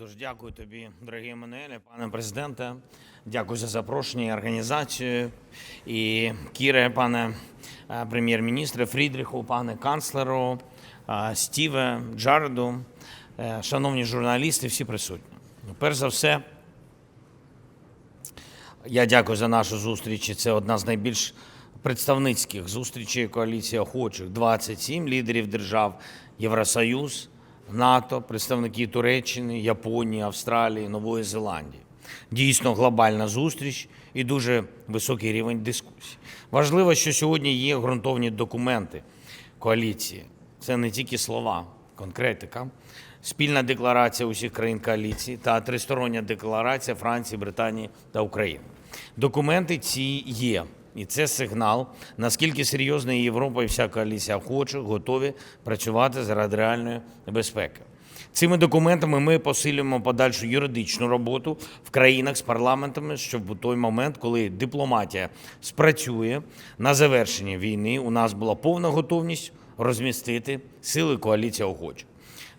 Дуже дякую тобі, дорогі Еммануеле, пане президенте. Дякую за запрошення і організацію. І Кіре, пане е, прем'єр-міністре, Фрідріху, пане канцлеру, е, Стіве, Джареду, е, шановні журналісти, всі присутні. Перш за все, я дякую за нашу зустріч. Це одна з найбільш представницьких зустрічей коаліції охочих. 27 лідерів держав, Євросоюз, НАТО, представники Туреччини, Японії, Австралії, Нової Зеландії. Дійсно глобальна зустріч і дуже високий рівень дискусій. Важливо, що сьогодні є ґрунтовні документи коаліції. Це не тільки слова, конкретика. Спільна декларація усіх країн коаліції та тристороння декларація Франції, Британії та України. Документи ці є, і це сигнал, наскільки серйозно Європа і вся коаліція охочих готові працювати заради реальної безпеки. Цими документами ми посилюємо подальшу юридичну роботу в країнах з парламентами, щоб у той момент, коли дипломатія спрацює на завершенні війни, у нас була повна готовність розмістити сили коаліції охочих.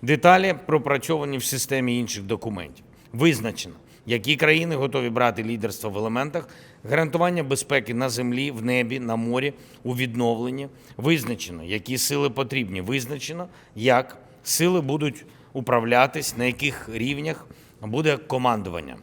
Деталі пропрацьовані в системі інших документів. Визначено, які країни готові брати лідерство в елементах гарантування безпеки на землі, в небі, на морі, у відновленні. Визначено, які сили потрібні. Визначено, як сили будуть управлятись, на яких рівнях буде командування.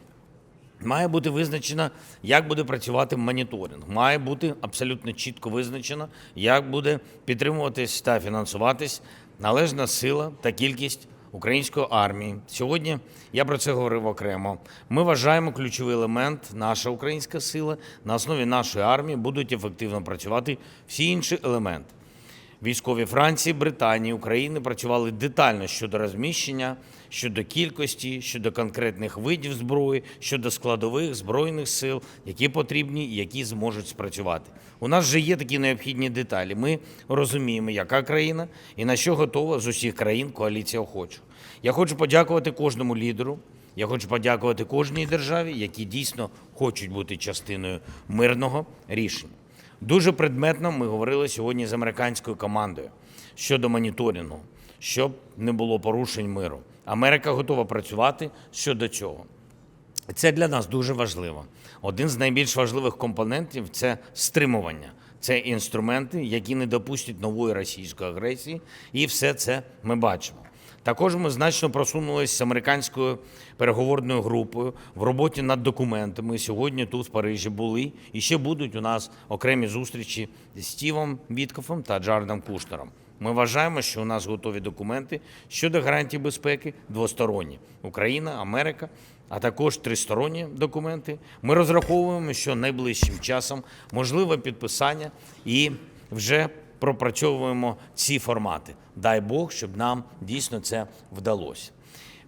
Має бути визначено, як буде працювати моніторинг. Має бути абсолютно чітко визначено, як буде підтримуватись та фінансуватись належна сила та кількість української армії. Сьогодні я про це говорив окремо. Ми вважаємо ключовий елемент наша українська сила. На основі нашої армії будуть ефективно працювати всі інші елементи. Військові Франції, Британії, України працювали детально щодо розміщення, щодо кількості, щодо конкретних видів зброї, щодо складових збройних сил, які потрібні і які зможуть спрацювати. У нас вже є такі необхідні деталі. Ми розуміємо, яка країна і на що готова з усіх країн коаліція охочих. Я хочу подякувати кожному лідеру. Я хочу подякувати кожній державі, які дійсно хочуть бути частиною мирного рішення. Дуже предметно ми говорили сьогодні з американською командою щодо моніторингу, щоб не було порушень миру. Америка готова працювати щодо цього. Це для нас дуже важливо. Один з найбільш важливих компонентів це стримування. Це інструменти, які не допустять нової російської агресії, і все це ми бачимо. Також ми значно просунулися з американською переговорною групою в роботі над документами. Сьогодні тут, в Парижі, були і ще будуть у нас окремі зустрічі з Стівом Віткофом та Джаредом Кушнером. Ми вважаємо, що у нас готові документи щодо гарантій безпеки двосторонні Україна, Америка, а також тристоронні документи. Ми розраховуємо, що найближчим часом можливе підписання і вже пропрацьовуємо ці формати. Дай Бог, щоб нам дійсно це вдалося.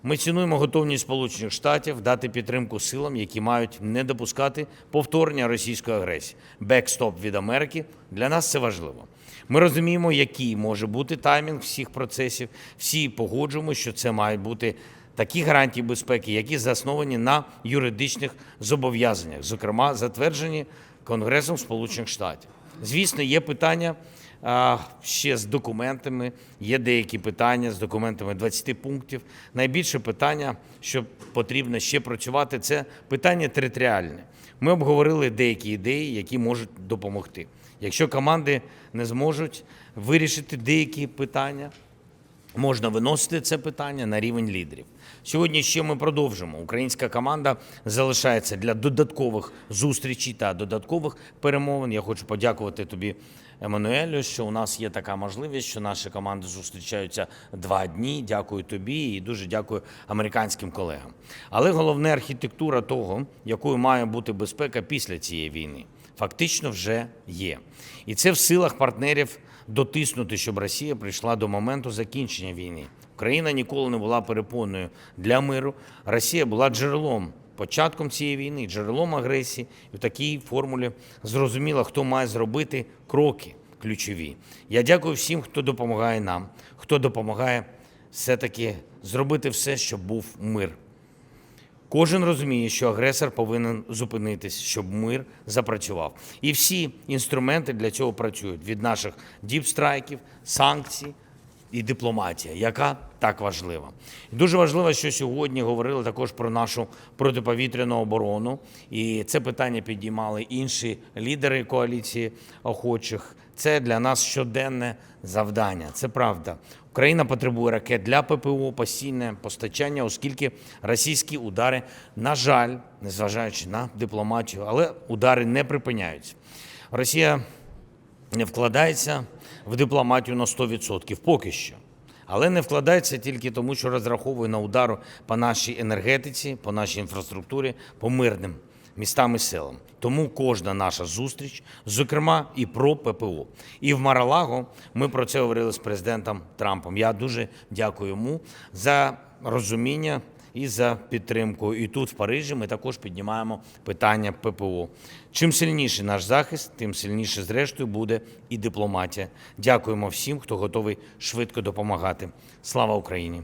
Ми цінуємо готовність Сполучених Штатів дати підтримку силам, які мають не допускати повторення російської агресії. Бекстоп від Америки для нас це важливо. Ми розуміємо, який може бути таймінг всіх процесів. Всі погоджуємо, що це мають бути такі гарантії безпеки, які засновані на юридичних зобов'язаннях, зокрема затверджені Конгресом Сполучених Штатів. Звісно, є питання ще з документами, є деякі питання з документами 20 пунктів. Найбільше питання, що потрібно ще працювати, це питання територіальне. Ми обговорили деякі ідеї, які можуть допомогти. Якщо команди не зможуть вирішити деякі питання, можна виносити це питання на рівень лідерів. Сьогодні ще ми продовжимо. Українська команда залишається для додаткових зустрічей та додаткових перемовин. Я хочу подякувати тобі, Еммануелю, що у нас є така можливість, що наші команди зустрічаються два дні. Дякую тобі і дуже дякую американським колегам. Але головне архітектура того, якою має бути безпека після цієї війни, фактично вже є. І це в силах партнерів дотиснути, щоб Росія прийшла до моменту закінчення війни. Україна ніколи не була перепоною для миру. Росія була джерелом, початком цієї війни, джерелом агресії. І в такій формулі зрозуміло, хто має зробити кроки ключові. Я дякую всім, хто допомагає нам, хто допомагає все-таки зробити все, щоб був мир. Кожен розуміє, що агресор повинен зупинитись, щоб мир запрацював. І всі інструменти для цього працюють від наших діпстрайків, санкцій, і дипломатія, яка так важлива. І дуже важливо, що сьогодні говорили також про нашу протиповітряну оборону, і це питання підіймали інші лідери коаліції охочих. Це для нас щоденне завдання. Це правда. Україна потребує ракет для ППО, постійне постачання, оскільки російські удари, на жаль, незважаючи на дипломатію, але удари не припиняються. Росія не вкладається в дипломатію на 100% поки що. Але не вкладається тільки тому, що розраховує на удару по нашій енергетиці, по нашій інфраструктурі, по мирним містам і селам. Тому кожна наша зустріч, зокрема і про ППО. І в Маралаго ми про це говорили з президентом Трампом. Я дуже дякую йому за розуміння і за підтримку. І тут, в Парижі, ми також піднімаємо питання ППО. Чим сильніший наш захист, тим сильніше, зрештою, буде і дипломатія. Дякуємо всім, хто готовий швидко допомагати. Слава Україні!